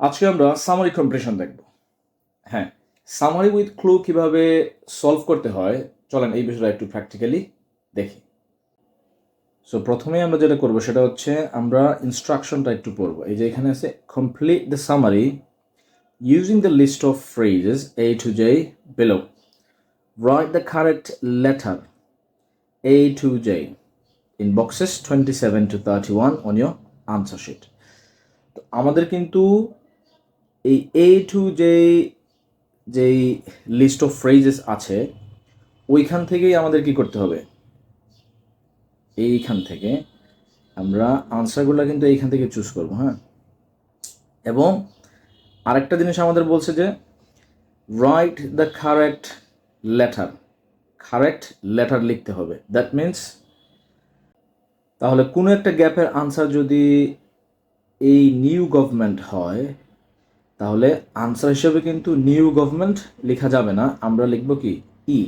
আজকে আমরা summary comprehension দেখব। হ্যাঁ সামারি উইথ ক্লু কীভাবে সলভ করতে হয়, চলেন এই বিষয়টা একটু প্র্যাকটিক্যালি দেখি। সো প্রথমে আমরা যেটা করব সেটা হচ্ছে আমরা ইনস্ট্রাকশনটা একটু পড়ব। এই যে এখানে আছে complete the summary using the list of phrases A to J below write the correct letter A to J in boxes twenty seven to thirty one on your answer sheet তো আমাদের কিন্তু এই এ টু যে যেই list of phrases আছে, ওইখান থেকেই আমাদের কি করতে হবে? এইখান থেকে আমরা আনসারগুলো কিন্তু এইখান থেকে চুজ করব হ্যাঁ? এবং আরেকটা জিনিস আমাদের বলছে যে write the correct letter correct letter লিখতে হবে। দ্যাট মিন্স তাহলে কোনো একটা গ্যাপের আনসার যদি এই নিউ গভর্নমেন্ট হয় তাহলে আনসার হিসেবে কিন্তু নিউ গভর্নমেন্ট লেখা যাবে না। আমরা লিখব কি? ই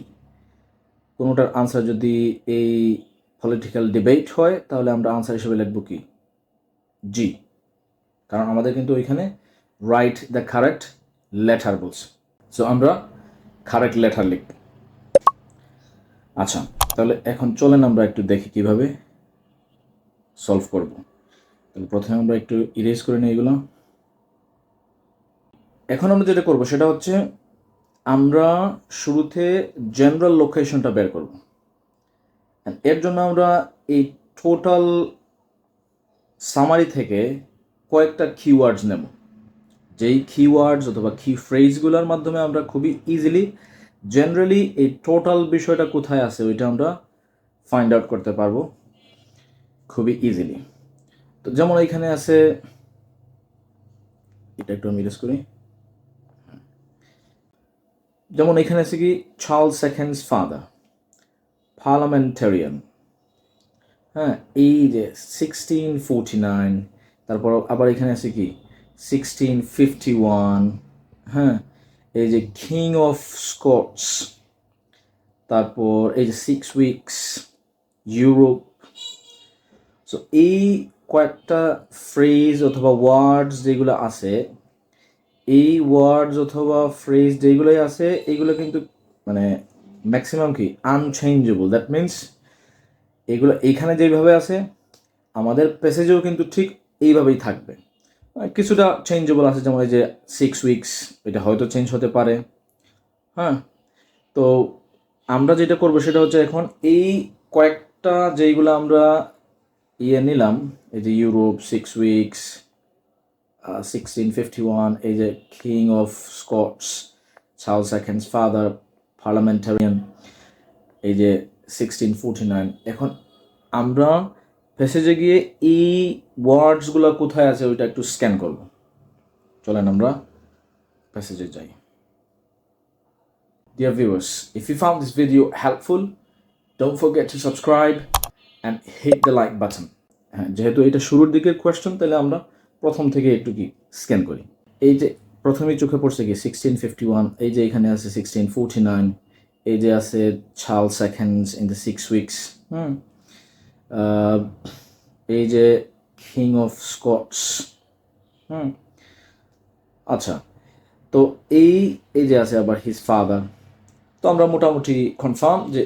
কোনোটার আনসার যদি এই পলিটিক্যাল ডিবেট হয়, তাহলে আমরা আনসার হিসেবে লিখব কি? জি কারণ আমাদের কিন্তু ওইখানে রাইট দ্য কারেক্ট লেটার বলছে। সো আমরা কারেক্ট লেটার লিখব। আচ্ছা তাহলে এখন চলেন আমরা একটু দেখি কীভাবে সলভ করব। তাহলে প্রথমে আমরা একটু ইরেজ করে নিই এগুলো। এখন আমরা যেটা করব, সেটা হচ্ছে আমরা শুরুতে জেনারেল লোকেশনটা বের করব। এর জন্য আমরা এই টোটাল সামারি থেকে কয়েকটা কিওয়ার্ডস নেব। যেই কিওয়ার্ডস অথবা কি ফ্রেজগুলোর মাধ্যমে আমরা খুবই ইজিলি জেনারেলি এই টোটাল বিষয়টা কোথায় আছে ওইটা আমরা ফাইন্ড আউট করতে পারব খুবই ইজিলি তো যেমন এখানে আছে, এটা একটু আমি করি। যেমন এখানে আছে কি চার্লস সেকেন্ডস ফাদার পার্লামেন্টারিয়ান হ্যাঁ এই যে সিক্সটিন ফোরটি নাইন তারপর আবার এখানে আছে কি সিক্সটিন ফিফটি ওয়ান হ্যাঁ এই যে কিং অফ স্কটস তারপর এই যে সিক্স উইকস ইউরোপ সো এই কয়েকটা ফ্রেজ অথবা ওয়ার্ডস যেগুলো আছে এই ওয়ার্ডস অথবা ফ্রেজ যেগুলোই আছে এইগুলো কিন্তু মানে ম্যাক্সিমাম কি? আনচেঞ্জেবল দ্যাট মিন্স এগুলো এইখানে যেভাবে আছে, আমাদের প্যাসেজেও কিন্তু ঠিক এইভাবেই থাকবে। কিছুটা চেঞ্জেবল আছে, যেমন এই যে সিক্স উইকস এটা হয়তো চেঞ্জ হতে পারে। হ্যাঁ? তো আমরা যেটা করব সেটা হচ্ছে এখন এই কয়েকটা যেইগুলো আমরা ইয়ে নিলাম, এই যে Europe six weeks sixteen fifty one এই যে king of Scots Charles second's father parliamentarian এই যে সিক্সটিন ফোরটি নাইন এখন আমরা প্যাসেজে গিয়ে এই ওয়ার্ডসগুলো কোথায় আছে ওইটা একটু স্ক্যান করব। চলেন আমরা প্যাসেজে যাই। Dear viewers, if you found this video helpful, don't forget to subscribe and hit the like button. হ্যাঁ যেহেতু এটা শুরুর দিকের কোয়েশ্চেন তাহলে আমরা প্রথম থেকে একটু কি স্ক্যান করি। এই যে প্রথমেই চোখে পড়ছে কি সিক্সটিন ফিফটি ওয়ান এই যে এখানে আছে সিক্সটিন ফোরটি নাইন এই যে আছে Charles second's in the six weeks hmm? এই যে কিং অফ স্কটস হুম? আচ্ছা তো এই এই যে আছে আবার হিজ ফাদার তো আমরা মোটামুটি কনফার্ম যে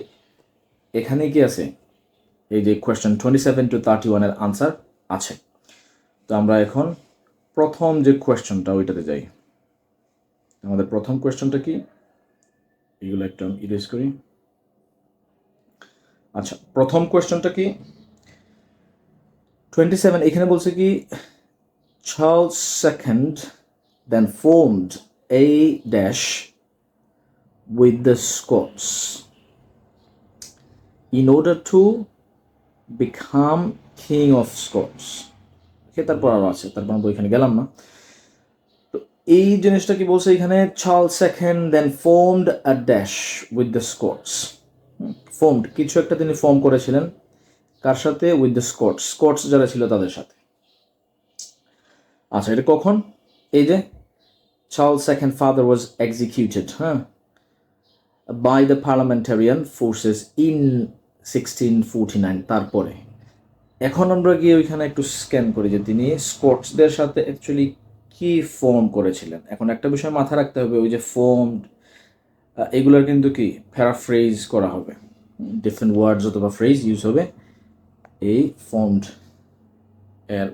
এখানে কি আছে? এই যে question twenty seven to thirty ওয়ানের আনসার আছে। তো আমরা এখন প্রথম যে কোয়েশ্চনটা, ওইটাতে যাই। আমাদের প্রথম কোয়েশ্চনটা কি? এগুলো একটা ইরেজ করি। আচ্ছা প্রথম কোয়েশ্চনটা কি? টোয়েন্টি সেভেন এখানে বলছে কি Charles second then formed a dash with the Scots in order to become king of Scots. Okay তারপর আরও আছে? তারপর আমরা ওইখানে গেলাম না। তো এই জিনিসটা কি বলছে এখানে? Charles second then formed a dash with the Scots formed কিছু একটা তিনি ফর্ম করেছিলেন। কার সাথে? উইথ দ্য স্কটস স্কটস যারা ছিল তাদের সাথে। আচ্ছা এটা কখন? এই যে Charles' second father was executed huh, by the parliamentarian forces in 1649 তারপরে। এখন আমরা গিয়ে ওইখানে একটু স্ক্যান করি যে তিনি স্কটসদের সাথে অ্যাকচুয়ালি কি ফর্ম করেছিলেন। এখন একটা বিষয় মাথায় রাখতে হবে, ওই যে ফর্ম এগুলোর কিন্তু কি প্যারাফ্রেজ করা হবে। ডিফারেন্ট ওয়ার্ডস অথবা ফ্রেজ ইউজ হবে এই ফর্মড এর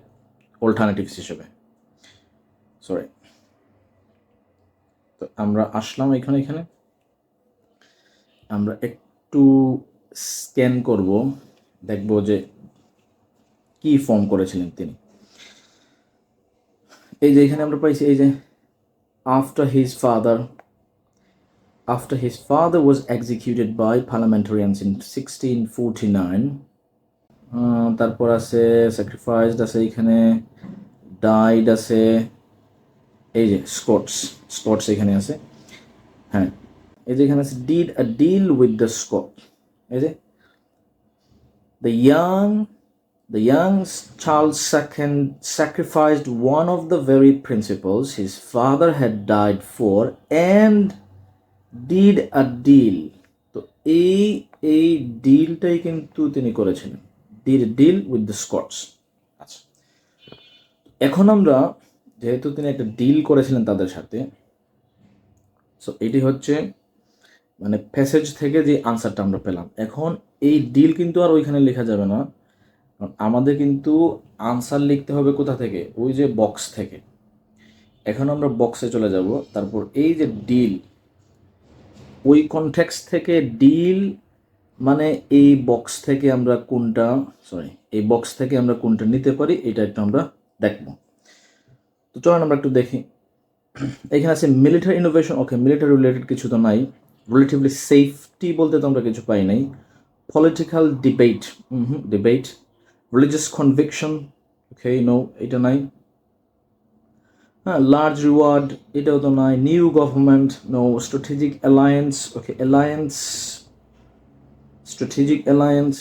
অল্টারনেটিভস হিসেবে। সরি তো আমরা আসলাম এখানে এখানে। আমরা একটু স্ক্যান করব, দেখব যে কি ফর্ম করেছিলেন তিনি? এই যে এখানে আমরা পাইছি এই যে after his father after his father was executed by parliamentarians in 1649 ah, তারপর আছে স্যাক্রিফাইসড আছে এখানে ডাইড আছে এই যে স্কটস স্কটস এখানে আছে হ্যাঁ এই যে এখানে আছে did a deal with the Scot এই যে The young, the young Charles II sacrificed one of the very principles his father had died for and did a deal. তো এই এই ডিলটাই কিন্তু তিনি করেছিলেন did deal with the Scots আচ্ছা। এখন আমরা, যেহেতু তিনি একটা ডিল করেছিলেন তাদের সাথে সো এটি হচ্ছে মানে প্যাসেজ থেকে যে আনসারটা আমরা পেলাম। এখন এই ডিল কিন্তু আর ওইখানে লেখা যাবে না। আমাদের কিন্তু আনসার লিখতে হবে কোথা থেকে? ওই যে বক্স থেকে। এখন আমরা বক্সে চলে যাব। তারপর এই যে ডিল ওই কনটেক্স থেকে ডিল মানে এই বক্স থেকে আমরা কোনটা সরি এই বক্স থেকে আমরা কোনটা নিতে পারি, এটা একটু আমরা দেখব। তো চলেন আমরা একটু দেখি। এখানে আছে military innovation okay military related কিছু তো নাই। রিলেটিভলি সেফটি বলতে তো আমরা কিছু পাই নাই। Political debate debate religious conviction okay no এটা নাই. হ্যাঁ লার্জ রিওয়ার্ড এটাও তো নাই. New government no strategic alliance okay alliance strategic alliance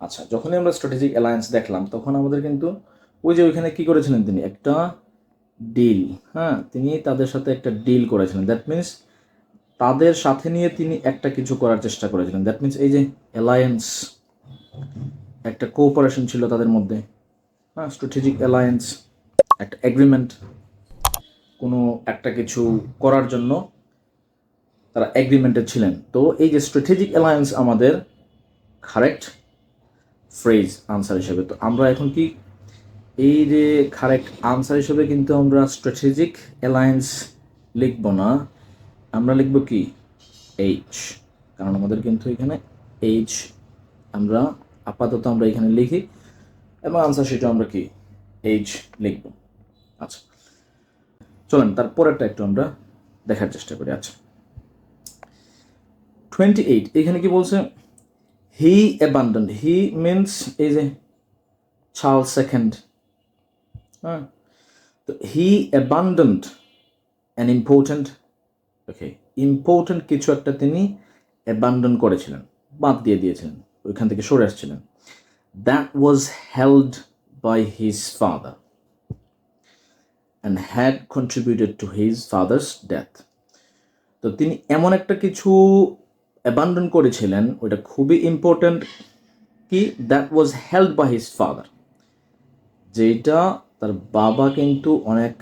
আচ্ছা যখনই আমরা স্ট্র্যাটেজিক অ্যালায়েন্স দেখলাম, তখন আমাদের কিন্তু ওই যে ওইখানে কি করেছিলেন তিনি? একটা ডিল হ্যাঁ তিনি তাদের সাথে একটা ডিল করেছিলেন। দ্যাট মিন্স তাদের সাথে নিয়ে তিনি একটা কিছু করার চেষ্টা করেছিলেন। দ্যাট মিন্স এই যে অ্যালায়েন্স একটা কোঅপারেশন ছিল তাদের মধ্যে। হ্যাঁ স্ট্র্যাটেজিক অ্যালায়েন্স একটা এগ্রিমেন্ট কোনো একটা কিছু করার জন্য তারা এগ্রিমেন্টে ছিলেন। তো এই যে স্ট্র্যাটেজিক অ্যালায়েন্স আমাদের কারেক্ট ফ্রেজ আনসার হিসেবে, তো আমরা এখন কি এই যে কারেক্ট আনসার হিসেবে কিন্তু আমরা স্ট্র্যাটেজিক অ্যালায়েন্স লিখব না, আমরা লিখব কি? এইচ কারণ আমাদের কিন্তু এখানে এইচ আমরা আপাতত আমরা এখানে লিখি এবং আনসার সেটা আমরা কি? এইচ লিখব। আচ্ছা। চলেন, তারপরেরটা একটু আমরা দেখার চেষ্টা করি। আচ্ছা। টোয়েন্টি এইট এখানে কি বলছে? হি অ্যাবান্ডন হি মিনস এই যে চার্লস সেকেন্ড হ্যাঁ? তো he abandoned an important okay important কিছু একটা তিনি অ্যাবান্ডন করেছিলেন, বাদ দিয়ে দিয়েছিলেন। ওইখান থেকে সরে আসছিলেন। That was held by his father and had contributed to his father's death তো তিনি এমন একটা কিছু অ্যাবান্ডন করেছিলেন, ওইটা খুবই ইম্পর্ট্যান্ট কি? That was held by his father যেটা তার বাবা কিন্তু অনেক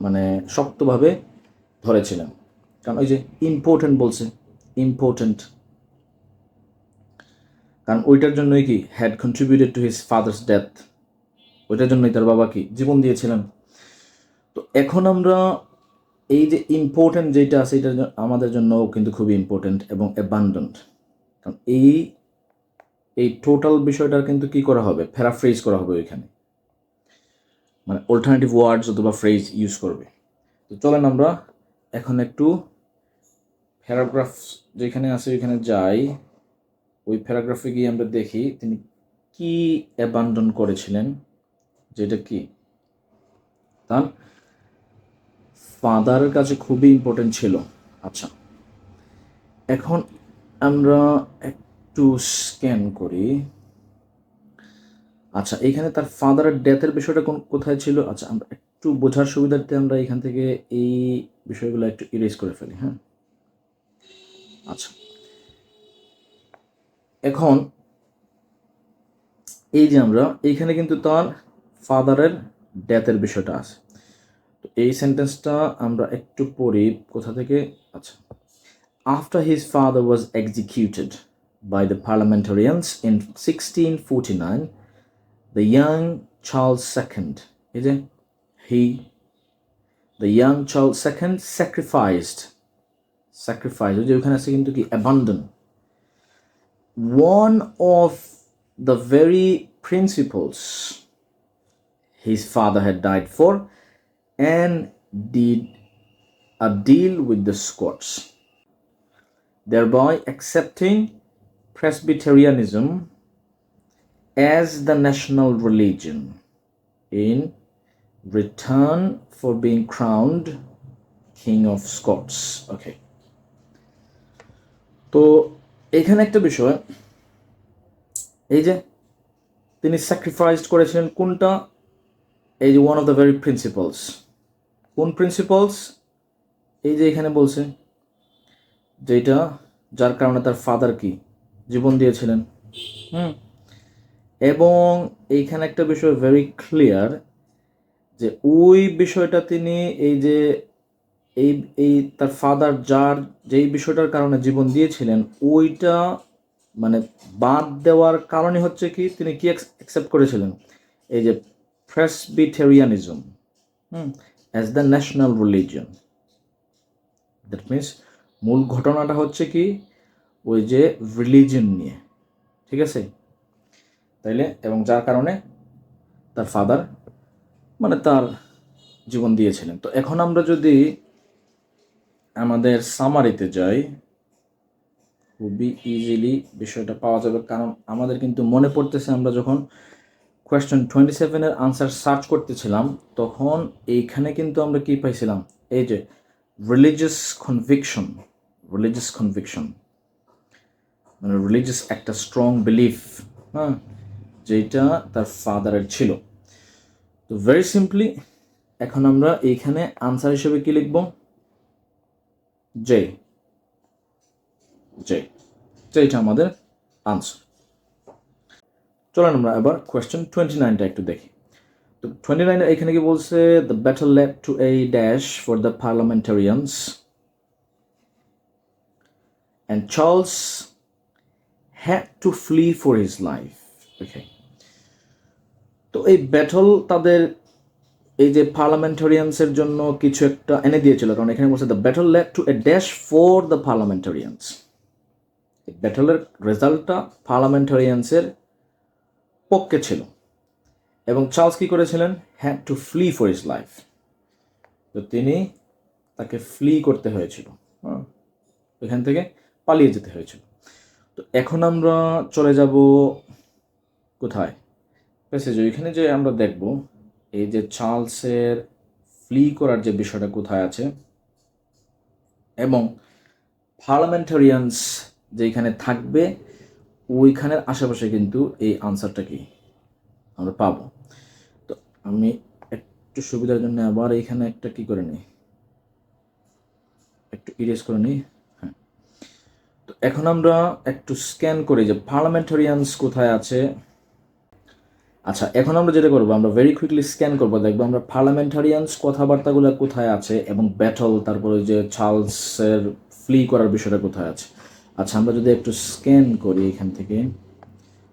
মানে শক্তভাবে ধরেছিলেন। কারণ ওই যে ইম্পর্ট্যান্ট বলছে ইম্পর্ট্যান্ট কারণ ওইটার জন্যই কি had contributed to his father's death ওইটার জন্যই তার বাবা কি জীবন দিয়েছিলেন? তো এখন আমরা এই যে ইম্পর্ট্যান্ট যেটা আছে এটা আমাদের জন্য কিন্তু খুবই ইম্পর্ট্যান্ট এবং অ্যাবান্ডেন্ট কারণ এই এই টোটাল বিষয়টার কিন্তু কি করা হবে? ফেরা ফ্রেজ করা হবে ওইখানে। মানে অল্টারনেটিভ ওয়ার্ডস অথবা ফ্রেজ ইউজ করবে। তো চলেন আমরা এখন একটু প্যারাগ্রাফ যেখানে আছে ওইখানে যাই। ওই প্যারাগ্রাফে গিয়ে আমরা দেখি তিনি কি অ্যাবান্ডন করেছিলেন, যেটা কি? তার ফাদারের কাছে খুবই ইম্পর্টেন্ট ছিল। আচ্ছা এখন আমরা একটু স্ক্যান করি। আচ্ছা এখানে তার ফাদারের ডেথের বিষয়টা কোন, কোথায় ছিল? আচ্ছা আমরা একটু বোঝার সুবিধার্থে আমরা এখান থেকে এই বিষয়গুলো একটু ইরেজ করে ফেলি হ্যাঁ? আচ্ছা। এখন এই যে আমরা, এইখানে কিন্তু তার ফাদারের ডেথের বিষয়টা আছে। তো এই সেন্টেন্সটা আমরা একটু পড়ি কোথা থেকে? আচ্ছা। After his father was executed by the parliamentarians in sixteen forty nine the young Charles second এই যে he the young Charles second sacrificed sacrifice ওই যে ওখানে আছে কিন্তু কি abandon one of the very principles his father had died for and did a deal with the Scots, thereby accepting Presbyterianism as the national religion in return for being crowned King of Scots. Okay. তো এখানে একটা বিষয়, এই যে তিনি sacrificed করেছিলেন কোনটা? এই যে one of the very principles কোন প্রিন্সিপালস এই যে এখানে বলছে যেটা যার কারণে তার ফাদার কি? জীবন দিয়েছিলেন। হুম। এবং এইখানে একটা বিষয় ভেরি ক্লিয়ার যে ওই বিষয়টা তিনি এই যে এই এই তার ফাদার যার যেই বিষয়টার কারণে জীবন দিয়েছিলেন ওইটা মানে বাদ দেওয়ার কারণে হচ্ছে কি তিনি কি অ্যাকসেপ্ট করেছিলেন? এই যে Presbyterianism hmm. As the national religion that means মূল ঘটনাটা হচ্ছে কি ওই যে রিলিজন নিয়ে ঠিক আছে? তাইলে এবং যার কারণে তার ফাদার মানে তার জীবন দিয়েছিলেন। তো এখন আমরা যদি আমাদের সামারিতে যাই, খুবই ইজিলি বিষয়টা পাওয়া যাবে। কারণ আমাদের কিন্তু মনে পড়তেছে আমরা যখন কোয়েশ্চেন টোয়েন্টি সেভেনের আনসার সার্চ করতেছিলাম, তখন এইখানে কিন্তু আমরা কি পাইছিলাম? এই যে রিলিজিয়াস কনভিকশন রিলিজিয়াস কনভিকশন মানে রিলিজিয়াস একটা স্ট্রং বিলিফ হ্যাঁ যেটা তার ফাদারের ছিল। তো ভেরি সিম্পলি এখন আমরা এইখানে আনসার হিসেবে কি লিখব? জে জে যেটা আমাদের আনসার চলেন আমরা এবার কোয়েশ্চেন টোয়েন্টি নাইনটা একটু দেখি। তো টোয়েন্টি নাইন এখানে কি বলছে the battle led to a dash for the parliamentarians and Charles had to flee for his life okay তো এই ব্যাটল তাদের এই যে পার্লামেন্টারিয়ানসের জন্য কিছু একটা এনে দিয়েছিল, কারণ এখানে বলছে the battle led to a dash for the parliamentarians এই ব্যাটলের রেজাল্টটা পার্লামেন্টারিয়ানসের পক্ষে ছিল। এবং চার্লস কি করেছিলেন? Had to flee for his life তো তিনি তাকে ফ্লি করতে হয়েছিল। হ্যাঁ এখান থেকে পালিয়ে যেতে হয়েছিল। তো এখন আমরা চলে যাব কোথায়? প্যাসেজ ওইখানে যে আমরা দেখব এই যে চার্লসের ফ্লি করার যে বিষয়টা কোথায় আছে, এবং পার্লামেন্টারিয়ানস যেখানে থাকবে, ওইখানের আশেপাশে কিন্তু এই আনসারটা কি আমরা পাবো। তো আমি একটু সুবিধার জন্য আবার এইখানে একটা কি করে নিই, একটু ইরেজ করে নিই হ্যাঁ। তো এখন আমরা একটু স্ক্যান করি যে পার্লামেন্টারিয়ানস কোথায় আছে। আচ্ছা এখন আমরা যেটা করব, আমরা ভেরি কুইকলি স্ক্যান করব, দেখব আমরা পার্লামেন্টারিয়ানস কথাবার্তাগুলো কোথায় আছে এবং ব্যাটল তারপরে যে চার্লসের ফ্লি করার বিষয়টা কোথায় আছে। আচ্ছা আমরা যদি একটু স্ক্যান করি এখান থেকে।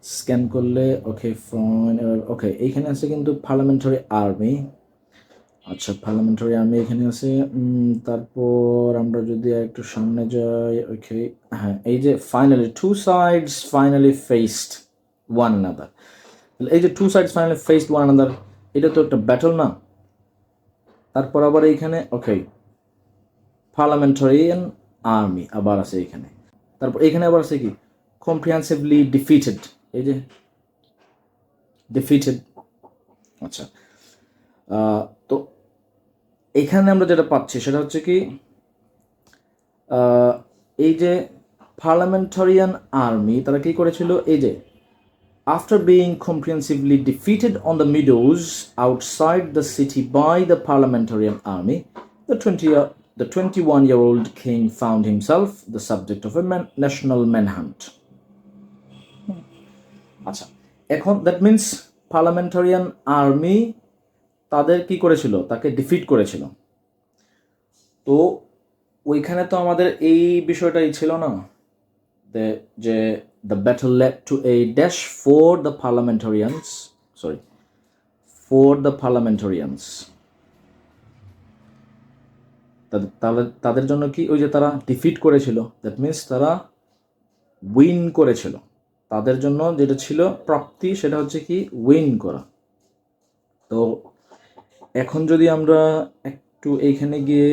স্ক্যান করলে ওকে ফোন ওকে এইখানে আছে কিন্তু পার্লামেন্টারি আর্মি আচ্ছা পার্লামেন্টারি আর্মি এখানে আছে। তারপর আমরা যদি একটু সামনে যাই ওকে হ্যাঁ এই যে finally two sides finally faced one another এই যে two sides finally faced one another এটা তো একটা ব্যাটল না? তারপর আবার এইখানে ওকে পার্লামেন্টারিয়ান আর্মি আবার আছে এইখানে। তারপর এখানে আবার আছে কি? কম্প্রিহেন্সিভলি ডিফিটেড এই যে ডিফিটেড আচ্ছা তো এখানে আমরা যেটা পাচ্ছি সেটা হচ্ছে কি এই যে পার্লামেন্টারিয়ান আর্মি তারা কি করেছিল? এই যে after being comprehensively defeated on the meadows outside the city by the parliamentarian army, the 20 year, the 21 year old king found himself the subject of a man- national manhunt. আচ্ছা এখন that means parliamentarian army তাদের কি করেছিল তাকে defeat করেছিল তো ওইখানে তো আমাদের এই বিষয়টাই ছিল না যে the battle led to a dash for the parliamentarians sorry for the parliamentarians তাদের তাদের জন্য কি? ওই যে তারা ডিফিট করেছিল দ্যাট মিন্স তারা উইন করেছিল। তাদের জন্য যেটা ছিল প্রাপ্তি, সেটা হচ্ছে কি? উইন করা। তো এখন যদি আমরা একটু এইখানে গিয়ে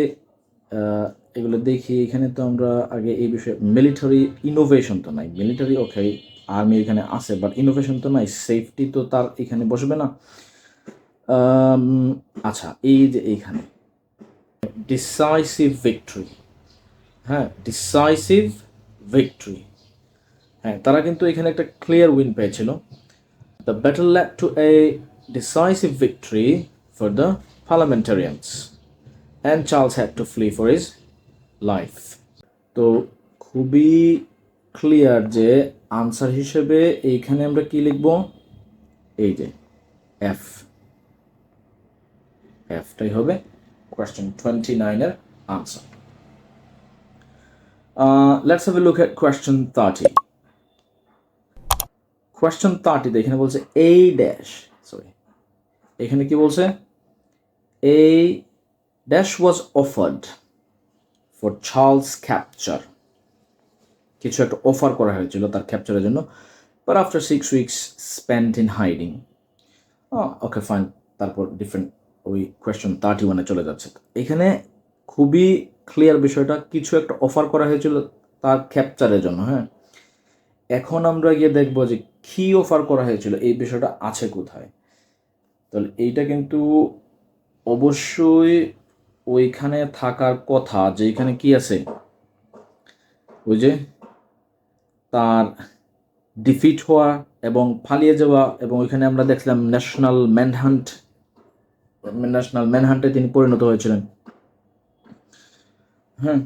এগুলো দেখি, এখানে তো আমরা আগে এই বিষয়ে মিলিটারি ইনোভেশন তো নাই। মিলিটারি ওকে আর্মি এখানে আছে বাট ইনোভেশন তো নাই সেফটি তো তার এখানে বসবে না। আচ্ছা এই যে এইখানে ডিসাইসিভ ভিক্টরি হ্যাঁ ডিসাইসিভ ভিক্টরি হ্যাঁ তারা কিন্তু এখানে একটা ক্লিয়ার উইন পেয়েছিল। The battle led to a decisive victory for the parliamentarians and Charles had to flee for his life তো খুবই ক্লিয়ার যে আনসার হিসেবে এইখানে আমরা কি লিখব? এই যে এফ এফটাই হবে কোয়েশ্চেন টোয়েন্টি নাইনের answer let's have a look at question thirty question থার্টিতে এখানে বলছে এই ড্যাশ সরি এখানে কি বলছে? এই dash was offered for Charles capture কিছু একটা অফার করা হয়েছিল তার ক্যাপচারের জন্য but after six weeks spend in hiding okay fine তারপর ডিফারেন্ট ওই কোয়েশ্চেন থার্টি ওয়ানে চলে যাচ্ছে। এখানে খুবই ক্লিয়ার বিষয়টা, কিছু একটা অফার করা হয়েছিল তার ক্যাপচারের জন্য হ্যাঁ? এখন আমরা গিয়ে দেখব যে কী অফার করা হয়েছিল, এই বিষয়টা আছে কোথায়। তাহলে এইটা কিন্তু অবশ্যই ওইখানে থাকার কথা যে এখানে কি আছে? ওই যে তার ডিফিট হওয়া এবং পালিয়ে যাওয়া এবং ওইখানে আমরা দেখলাম ন্যাশনাল ম্যানহান্ট ন্যাশনাল ম্যানহান্টে তিনি পরিণত হয়েছিলেন। হ্যাঁ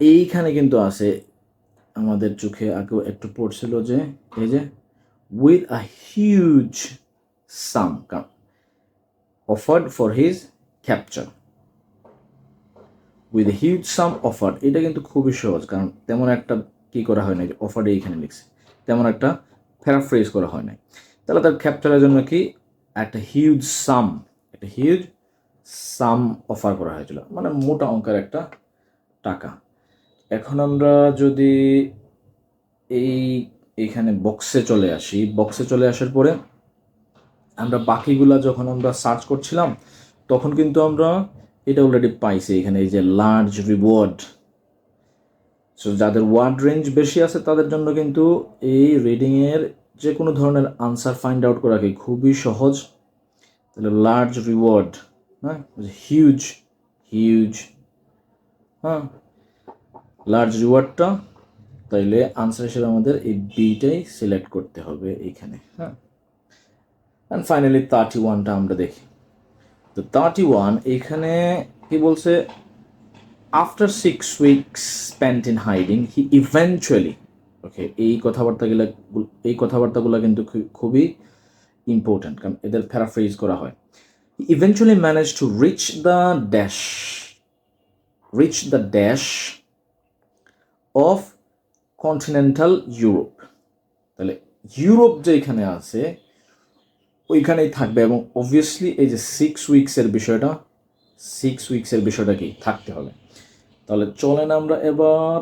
এইখানে কিন্তু আছে, আমাদের চোখে আগেও একটু পড়ছিল যে, এই যে with a huge sum offered for his capture with huge sum offer এটা কিন্তু খুবই সহজ, কারণ তেমন একটা কি করা হয় না যে অফার এইখানে লিখছে। তেমন একটা প্যারাফ্রেজ করা হয় নাই। তাহলে তার ক্যাপচারের জন্য কি? একটা হিউজ সাম একটা হিউজ সাম অফার করা হয়েছিল। মানে মোটা অঙ্কের একটা টাকা। এখন আমরা যদি এই এইখানে বক্সে চলে আসি বক্সে চলে আসার পরে আমরা বাকিগুলা যখন আমরা সার্চ করছিলাম, তখন কিন্তু আমরা এটা অলরেডি পাইছি এখানে এই যে লার্জ রিওয়ার্ড সো যাদের ওয়ার্ড রেঞ্জ বেশি আছে, তাদের জন্য কিন্তু এই রিডিংয়ের যে কোনো ধরনের আনসার ফাইন্ড আউট করা কি খুবই সহজ। তাহলে লার্জ রিওয়ার্ড হ্যাঁ? হিউজ হিউজ হ্যাঁ? লার্জ রিওয়ার্ডটা তাইলে আনসার হিসেবে আমাদের এই বিটাই সিলেক্ট করতে হবে এইখানে হ্যাঁ? অ্যান্ড ফাইনালি থার্টি ওয়ানটা আমরা দেখি তো থার্টি ওয়ান এখানে কি বলছে? After six weeks spent in hiding he eventually okay এই কথাবার্তাগুলো এই কথাবার্তাগুলো কিন্তু খুবই ইম্পর্ট্যান্ট কারণ এদের প্যারাফ্রেজ করা হয়। Eventually manage to reach the dash reach the dash of continental Europe তাহলে ইউরোপ যে এখানে আছে ওইখানেই থাকবে এবং অবভিয়াসলি এই যে সিক্স উইকসের বিষয়টা সিক্স উইকসের বিষয়টা কি? থাকতে হবে। তাহলে চলেন আমরা এবার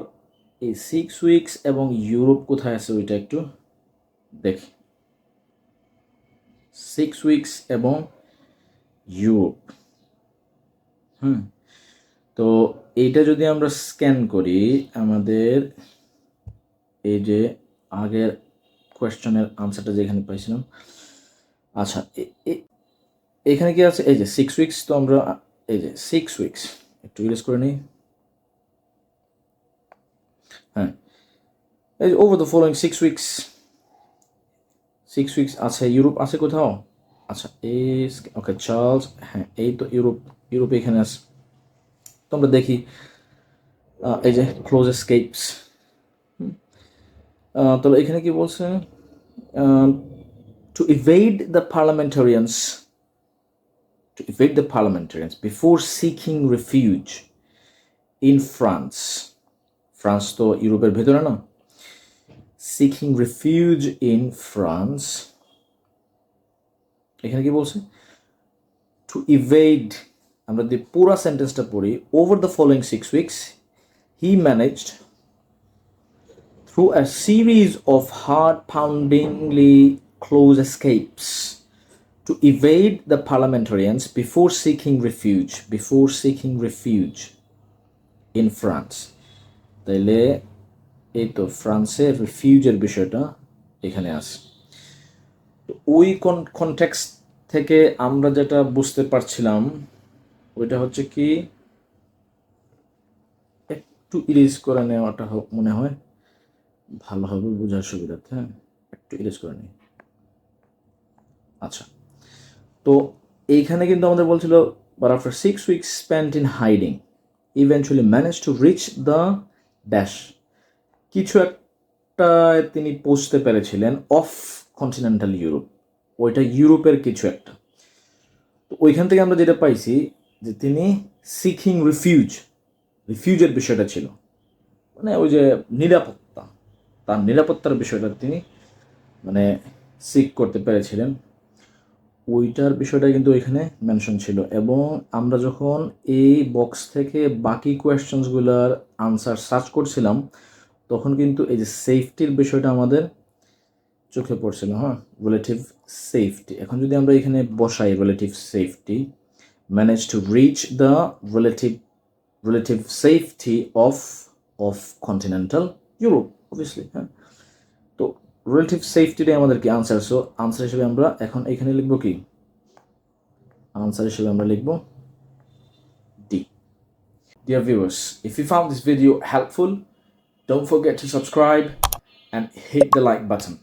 এই সিক্স উইকস এবং ইউরোপ কোথায় আছে ওইটা একটু দেখি। সিক্স উইকস এবং ইউরোপ। হুম। তো এইটা যদি আমরা স্ক্যান করি, আমাদের এই যে আগের কোয়েশ্চনের আনসারটা যেখানে পাইছিলাম আচ্ছা এখানে কি আছে? এই যে সিক্স উইকস তো আমরা, এই যে সিক্স উইকস একটু ইউজ করে নিই। হ্যাঁ এই যে over the following six weeks six weeks আছে, ইউরোপ আছে কোথাও? আচ্ছা এই ওকে চার্লস হ্যাঁ এই তো ইউরোপ, ইউরোপে এখানে আছে। তো আমরা দেখি এই যে ক্লোজ এসকেপস তাহলে এখানে কি বলছে? to evade the parliamentarians to evade the parliamentarians before seeking refuge in France. France তো ইউরোপের ভেতরে না সিকিং রিফিউজ ইন ফ্রান্স এখানে কি বলছে টু ইভেড আমরা যদি পুরো সেন্টেন্সটা পড়ি over the following six weeks he managed through a series of heart poundingly close escapes to evade the parliamentarians before seeking refuge, before seeking refuge in France. তাইলে এই তো ফ্রান্সের রিফিউজের বিষয়টা এখানে আছে। তো ওই কনটেক্সট থেকে আমরা যেটা বুঝতে পারছিলাম, ওইটা হচ্ছে কি, একটু ইরেজ করে নেওয়াটা মনে হয় ভালো হবে বোঝার সুবিধার্থে হ্যাঁ একটু ইরেজ করে নিই। আচ্ছা। তো এইখানে কিন্তু আমাদের বলছিল but after six weeks spent in hiding eventually manage to reach the dash কিছু একটা তিনি পৌঁছতে পেরেছিলেন অফ কন্টিনেন্টাল ইউরোপ ওইটা ইউরোপের কিছু একটা। তো ওইখান থেকে আমরা যেটা পাইছি যে তিনি সিকিং রিফিউজ রিফিউজের বিষয়টা ছিল। মানে ওই যে নিরাপত্তা, তার নিরাপত্তার বিষয়টা তিনি মানে সিক করতে পেরেছিলেন। ওইটার বিষয়টা কিন্তু ওইখানে মেনশন ছিল এবং আমরা যখন এই বক্স থেকে বাকি কোয়েশ্চেন্সগুলোর আনসার সার্চ করছিলাম, তখন কিন্তু এই যে সেফটির বিষয়টা আমাদের চোখে পড়ছিল হ্যাঁ? রিলেটিভ সেফটি এখন যদি আমরা এখানে বসাই relative safety manage to reach the relative relative safety of of continental Europe obviously হ্যাঁ? তো রিলেটিভ সেফটিটাই আমাদের কি আনসার সো আনসার হিসেবে আমরা এখন এখানে লিখব কি আনসার হিসেবে আমরা লিখব D Dear viewers, if you found this video helpful, don't forget to subscribe and hit the like button.